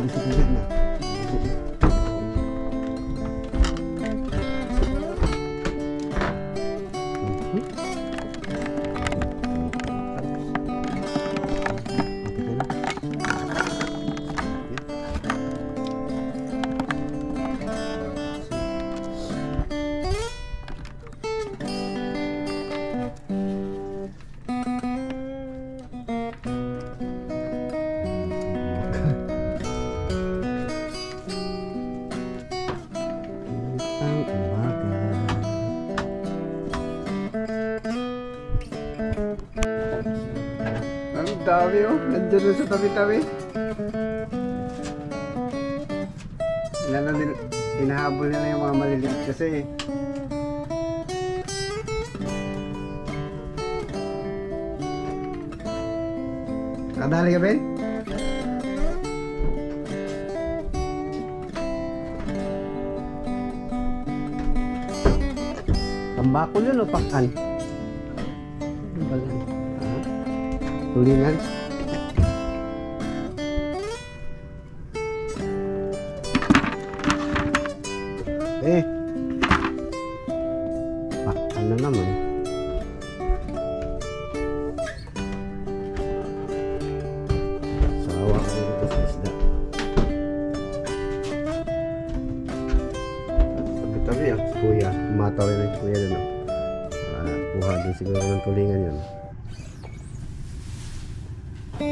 lahat. Hindi sa dami oh. Nandiyan na sa tabi-tabi. Ilan na, din, hinahabol nila yung mga maliliit kasi Kadali ka, Ben? Tambakol yun o pakan? Tulingan? Eh. Pakan na naman. Sawa ko dito sa isda. Tabi-tabi ah, kuya. Mataw rin ang kuya dun ah. Ah, buha din siguro ng tulingan yun. Ito,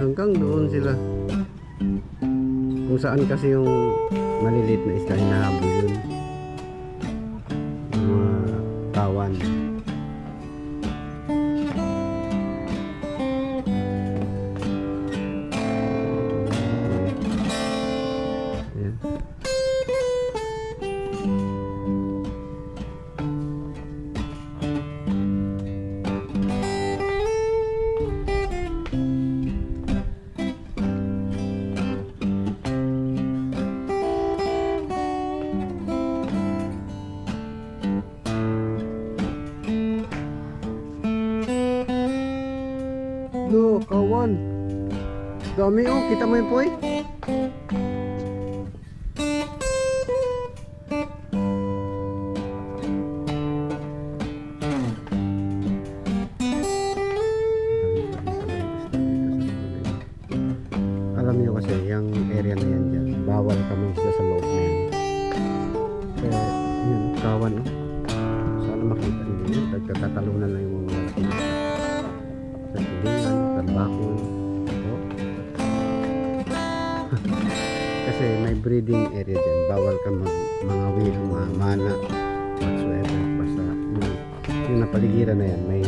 hanggang doon sila. Kung saan kasi yung maliliit na isda, hinahabol yun. Lo, kawan. Dami oh, kita mo yung poy? Alam niyo kasi, yung area na yan dyan, bawal kami sa loob na yan. Kaya, yun, kawan oh. Sana makita niyo yun, nagkakatalunan lang yung Kasi may breeding area dyan. Bawal ka mag, mga will, mga mana, whatsoever. Basta yung, yung napaligiran na yan, may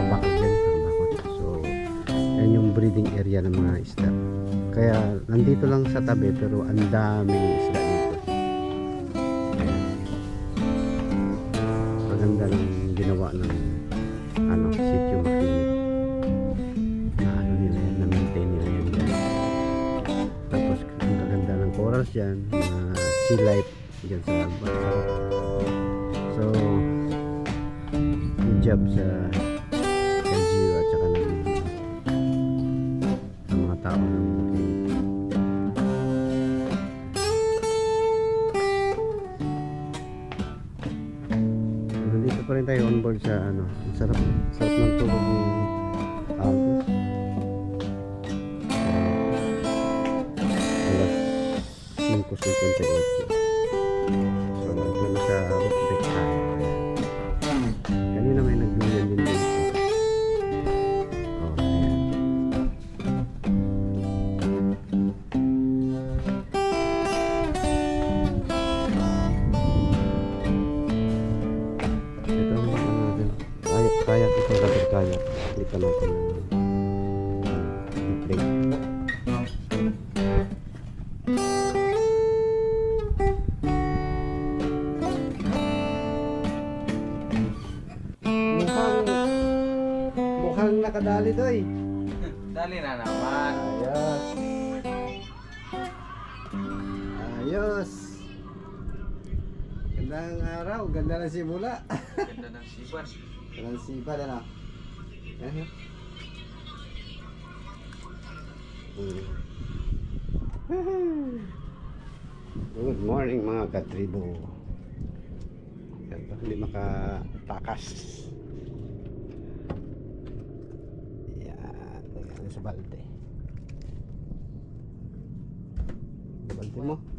pabakot dyan. Pabakot. So, yan yung breeding area ng mga isda. Kaya nandito lang sa tabi pero ang daming isda dito. Maganda lang ginawa ng ng dyan, mga sea life dyan sa bansa. So, good job sa LGU at saka ng mga tao ng Bukid. Nandito pa rin tayo on board sa ano, sarap, sarap ng tulog ni nakadali to eh. Dali na naman. Ayos. Ayos. Gandang araw, ganda ng simula. Ganda ng siban. Ganda ng sipa na na. Yan yun. Good morning mga katribo. Ganda, hindi makatakas. Yan, yan